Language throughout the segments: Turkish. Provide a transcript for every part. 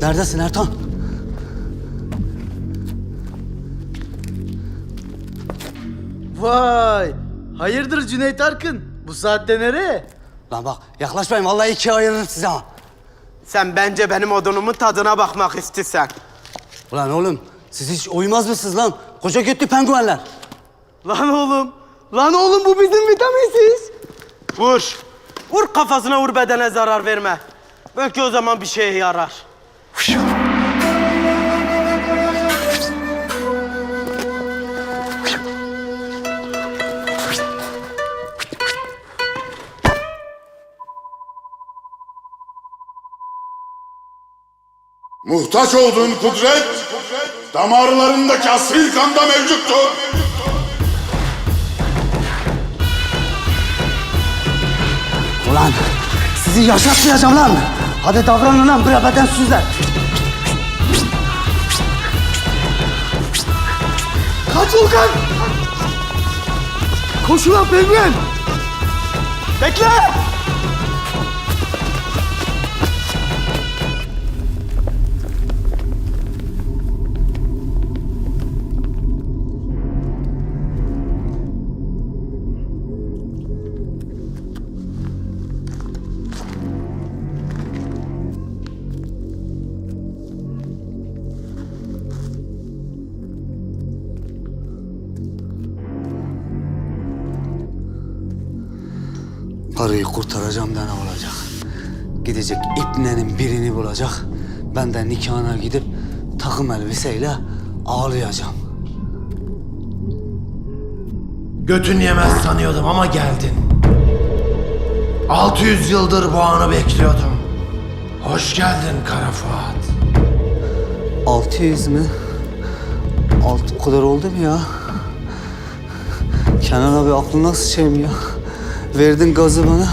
Neredesin Ertan? Vay! Hayırdır Cüneyt Arkın? Bu saatte nereye? Lan bak yaklaşmayın vallahi ikiye ayırırım size ha. Sen bence benim odunumun tadına bakmak istiyorsan. Ulan oğlum siz hiç uyumaz mısınız lan? Koca götlü penguenler. Lan oğlum, lan oğlum bu bizim vitaminsiz. Vur, vur kafasına vur bedene zarar verme. Belki o zaman bir şeye yarar. Muhtaç olduğun kudret damarlarındaki asil kanda mevcuttur. Ulan sizi yaşatmayacağım lan. Hadi davranın lan bre bedensizler. Kaç Volkan! Koş ulan penguen! Bekle! Karıyı kurtaracağım da ne olacak? Gidecek ipnenin birini bulacak. Ben de nikahına gidip takım elbiseyle ağlayacağım. Götün yemez sanıyordum ama geldin. 600 yıldır bu anı bekliyordum. Hoş geldin Kara Fuat. 600 mü? Alt kadar oldu mu ya? Kenan abi aklına sıçayım ya. Verdin gazı bana,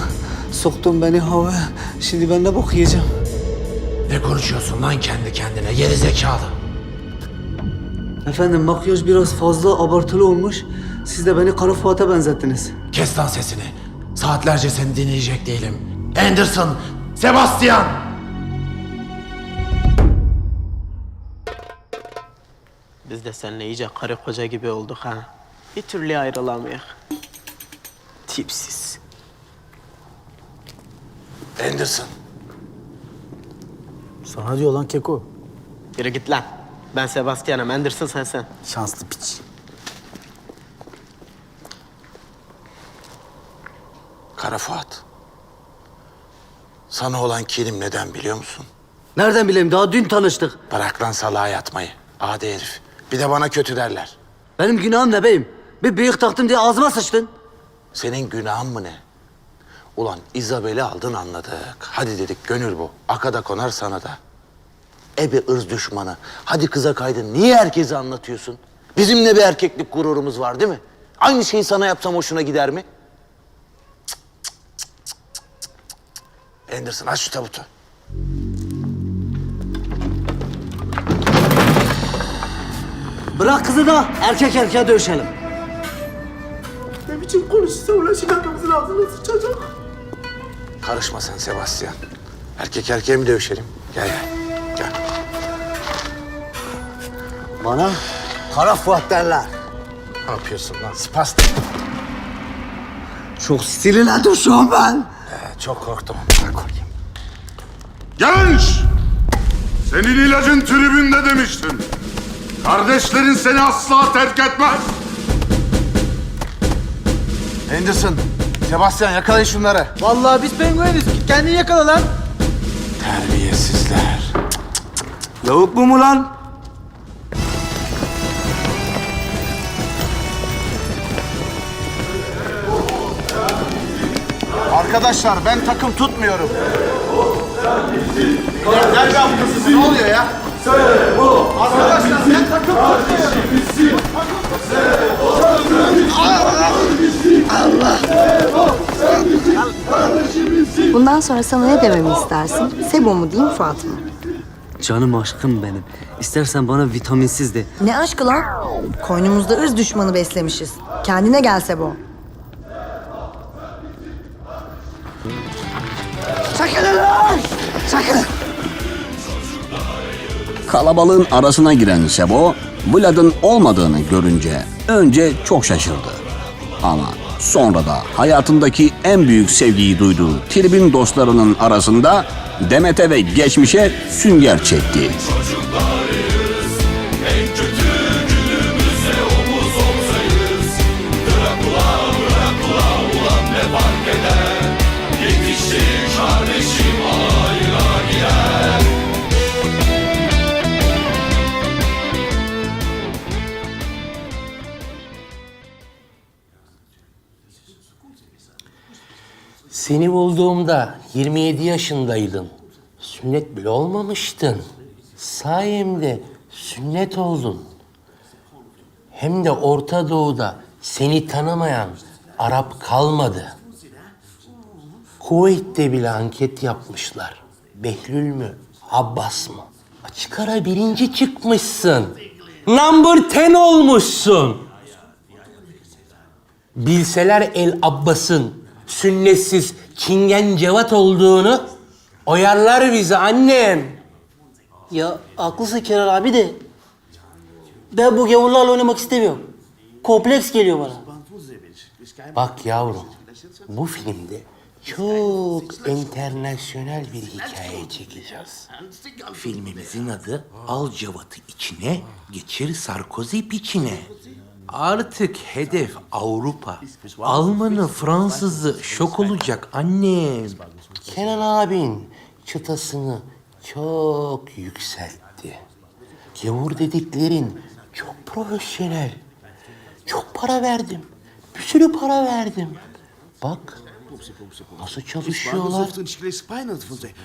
soktun beni havaya. Şimdi ben ne bok yiyeceğim? Ne konuşuyorsun lan kendi kendine geri zekalı. Efendim makyaj biraz fazla abartılı olmuş. Siz de beni Kara Fuat'a benzettiniz. Kes lan sesini. Saatlerce seni dinleyecek değilim. Anderson, Sebastian. Biz de seninle iyice karı koca gibi olduk ha. Bir türlü ayrılamıyor. Tipsiz. Anderson. Sana diyor lan Keko. Yürü git lan. Ben Sebastian'ım, Anderson sensen. Şanslı piç. Kara Fuat. Sana olan kinim neden biliyor musun? Nereden bileyim daha dün tanıştık. Bırak lan salağa yatmayı. Adi herif. Bir de bana kötü derler. Benim günahım ne beyim? Bir bıyık taktım diye ağzıma sıçtın. Senin günahın mı ne? Ulan İzabel'i aldın anladık. Hadi dedik gönül bu. Akada konar sana da. Ebe ırz düşmanı. Hadi kıza kaydın. Niye herkese anlatıyorsun? Bizim ne bir erkeklik gururumuz var değil mi? Aynı şeyi sana yapsam hoşuna gider mi? Cık. Anderson aç şu tabutu. Bırak kızı da erkek erkeğe dövüşelim. Biçim konuşursa ulan çıkartmamızın ağzına sıçacak. Karışma sen Sebastian. Erkek erkeğe mi dövüşelim? Gel gel. Gel. Bana Kara Fuat derler. Ne yapıyorsun lan? Spastik. Çok sinirlendim şu an ben. Ee, çok korktum. Bırak koyayım. Genç! Senin ilacın tribünde demiştim. Kardeşlerin seni asla terk etmez. Anderson, Sebastian yakalayın şunları. Vallahi biz pengueniz. Git kendini yakala lan. Terbiyesizler. Lavuk bu mu lan? Arkadaşlar ben takım tutmuyorum. Ne oluyor ya? Arkadaşlar ben takım tutmuyorum. Bundan sonra sana ne dememi istersin? Sebo mu diyeyim Fuat mı? Canım aşkım benim. İstersen bana vitaminsiz de. Ne aşkı lan? Koynumuzda ırz düşmanı beslemişiz. Kendine gel Sebo. Çekilin lan! Çekilin! Kalabalığın arasına giren Sebo, Vlad'ın olmadığını görünce önce çok şaşırdı. Ama sonra da hayatındaki en büyük sevgiyi duyduğu tribün dostlarının arasında Demet'e ve geçmişe sünger çekti. Seni bulduğumda 27 yaşındaydın. Sünnet bile olmamıştın. Sayemde sünnet oldun. Hem de Orta Doğu'da seni tanımayan Arap kalmadı. Kuveyt'te bile anket yapmışlar. Behlül mü, Abbas mı? Açık ara birinci çıkmışsın. Number 10 olmuşsun. Bilseler El Abbas'ın sünnetsiz Çingen Cevat olduğunu oyarlar bizi annem. Ya haklısın Kenan abi de ben bu gavurlarla oynamak istemiyorum. Kompleks geliyor bana. Bak yavrum, bu filmde çok internasyonel bir hikaye çekeceğiz. Filmimizin adı Al Cevat'ı içine, geçir Sarkozy piçine. Artık hedef Avrupa. Almanı, Fransızı şok olacak annem. Kenan abin çıtasını çok yükseltti. Gavur dediklerin çok profesyonel. Çok para verdim. Bir sürü para verdim. Bak nasıl çalışıyorlar.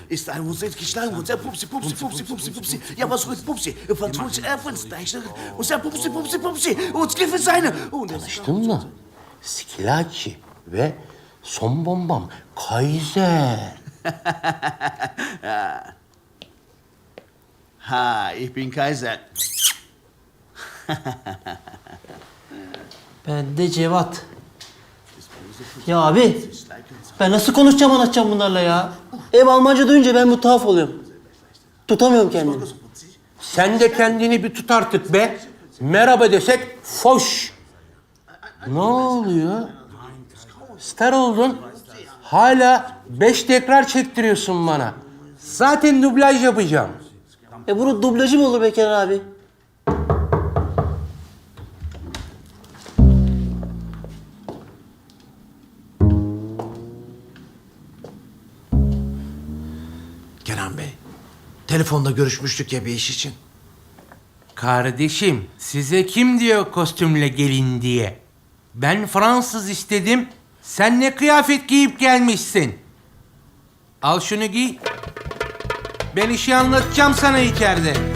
Ist ein geschlagen und sehr pupsi, pupsi, pupsi, pupsi, pupsi. Ja, was wird pupsi? Vertut Erfensteichen und sehr pupsi, pupsi, pupsi. Und Griffe seine. Und es Tanıştın mı? Skilaci ve son bombam Kaiser. Ha, ich bin Kaiser. Ben de Cevat. Ya abi ben nasıl konuşacağım anlatacağım bunlarla ya? Hem Almanca duyunca ben mutlaf oluyorum. Tutamıyorum kendimi. Sen de kendini bir tut artık be. Merhaba desek foş. Ne oluyor? Star oldun. Hala beş tekrar çektiriyorsun bana. Zaten dublaj yapacağım. E bunun dublajı mı olur be Kenan abi? Telefonda görüşmüştük ya bir iş için. Kardeşim, size kim diyor kostümle gelin diye? Ben Fransız istedim. Sen ne kıyafet giyip gelmişsin? Al şunu giy. Ben işi anlatacağım sana içeride.